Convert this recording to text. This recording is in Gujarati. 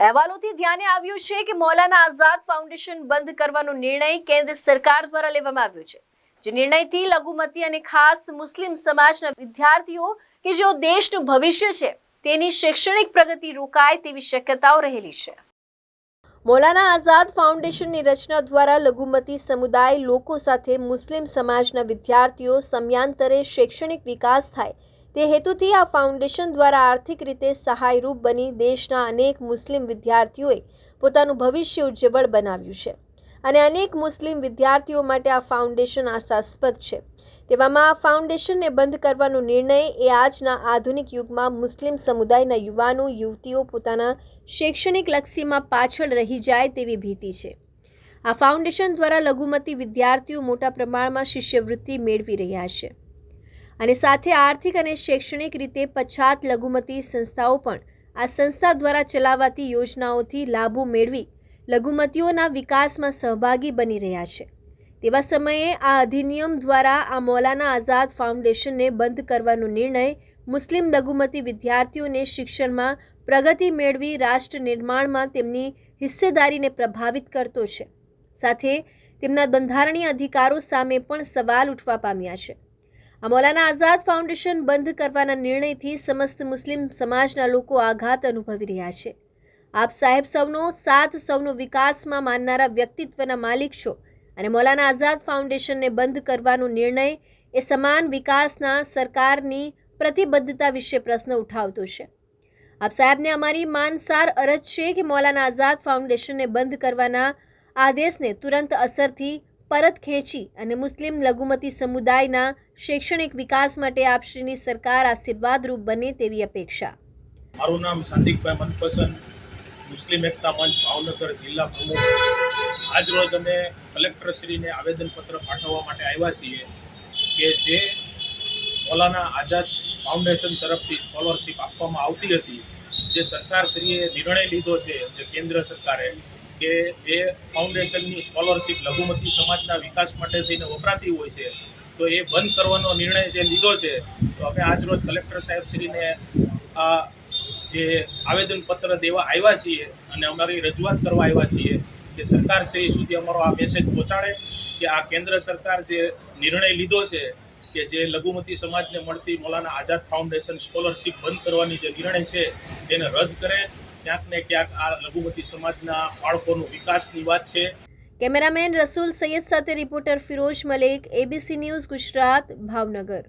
અહેવાલોથી ધ્યાને આવ્યું છે કે મૌલાના આઝાદ ફાઉન્ડેશન બંધ કરવાનો નિર્ણય કેન્દ્ર સરકાર દ્વારા લેવામાં આવ્યો છે. જે નિર્ણયથી લઘુમતી અને ખાસ મુસ્લિમ સમાજના વિદ્યાર્થીઓ કે જેઓ દેશનું ભવિષ્ય છે, તેની શૈક્ષણિક પ્રગતિ રોકાય તેવી શક્યતાઓ રહેલી છે. મૌલાના આઝાદ ફાઉન્ડેશનની રચના દ્વારા લઘુમતી સમુદાય લોકો સાથે મુસ્લિમ સમાજના વિદ્યાર્થીઓ સમયાંતરે શૈક્ષણિક વિકાસ થાય તે હેતુથી આ ફાઉન્ડેશન દ્વારા આર્થિક રીતે સહાયરૂપ બની દેશના અનેક મુસ્લિમ વિદ્યાર્થીઓએ પોતાનું ભવિષ્ય ઉજ્જવળ બનાવ્યું છે. અને અનેક મુસ્લિમ વિદ્યાર્થીઓ માટે આ ફાઉન્ડેશન આશાસ્પદ છે. તેવામાં આ ફાઉન્ડેશનને બંધ કરવાનો નિર્ણય એ આજના આધુનિક યુગમાં મુસ્લિમ સમુદાયના યુવાનો, યુવતીઓ પોતાના શૈક્ષણિક લક્ષ્યમાં પાછળ રહી જાય તેવી ભીતિ છે. આ ફાઉન્ડેશન દ્વારા લઘુમતી વિદ્યાર્થીઓ મોટા પ્રમાણમાં શિષ્યવૃત્તિ મેળવી રહ્યા છે. અને સાથે આર્થિક અને શૈક્ષણિક રીતે પછાત લઘુમતી સંસ્થાઓ પણ આ સંસ્થા દ્વારા ચલાવાતી યોજનાઓથી લાભો મેળવી લઘુમતીઓના વિકાસમાં સહભાગી બની રહ્યા છે. તેવા સમયે આ અધિનિયમ દ્વારા આ મૌલાના આઝાદ ફાઉન્ડેશનને બંધ કરવાનો નિર્ણય મુસ્લિમ લઘુમતી વિદ્યાર્થીઓને શિક્ષણમાં પ્રગતિ મેળવી રાષ્ટ્ર નિર્માણમાં તેમની હિસ્સેદારીને પ્રભાવિત કરતો છે. સાથે તેમના બંધારણીય અધિકારો સામે પણ સવાલ ઉઠવા પામ્યા છે. આ મૌલાના આઝાદ ફાઉન્ડેશન બંધ કરવાના નિર્ણયથી સમસ્ત મુસ્લિમ સમાજના લોકો આઘાત અનુભવી રહ્યા છે. આપ સાહેબ સૌનો સાથ સૌનો વિકાસમાં માનનારા વ્યક્તિત્વના માલિક છો અને મૌલાના આઝાદ ફાઉન્ડેશનને બંધ કરવાનો નિર્ણય એ સમાન વિકાસના સરકારની પ્રતિબદ્ધતા વિશે પ્રશ્ન ઉઠાવતો છે. આપ સાહેબને અમારી માનસાર અરજ છે કે મૌલાના આઝાદ ફાઉન્ડેશનને બંધ કરવાના આદેશને તુરંત અસરથી પરત ખેંચી અને મુસ્લિમ લઘુમતી સમુદાયના શૈક્ષણિક વિકાસ માટે આપશ્રીની સરકાર આશીર્વાદરૂપ બને તેવી અપેક્ષા. મારું નામ સંદીપભાઈ મનપસંદ, મુસ્લિમ એકતા મંચ, ભાવનગર જિલ્લા પ્રમુખ. આજ રોજ અમે કલેક્ટરશ્રીને આવેદનપત્ર પાઠવવા માટે આવ્યા છીએ કે જે મોલાના આઝાદ ફાઉન્ડેશન તરફથી સ્કોલરશિપ આપવામાં આવતી હતી, જે સરકારશ્રીએ નિર્ણય લીધો છે, જે કેન્દ્ર સરકારે કે એ ફાઉન્ડેશનની સ્કોલરશિપ લઘુમતી સમાજના વિકાસ માટે થઈને વપરાતી હોય છે, તો એ બંધ કરવાનો નિર્ણય જે લીધો છે, તો અમે આજરોજ કલેક્ટર સાહેબશ્રીને આ જે આવેદનપત્ર દેવા આવ્યા છીએ અને અમારી રજૂઆત કરવા આવ્યા છીએ કે સરકાર શ્રી સુધી અમારો આ મેસેજ પહોંચાડે કે આ કેન્દ્ર સરકાર જે નિર્ણય લીધો છે કે જે લઘુમતી સમાજને મળતી મોલાના આઝાદ ફાઉન્ડેશન સ્કોલરશીપ બંધ કરવાની જે નિર્ણય છે તેને રદ કરે ક્યાંક ને ક્યાંક આ લઘુમતી સમાજના બાળકોનો વિકાસની વાત છે. કેમેરામેન રસૂલ સૈયદ સાથે reporter Firoz Malek ABC news Gujarat, Bhavnagar.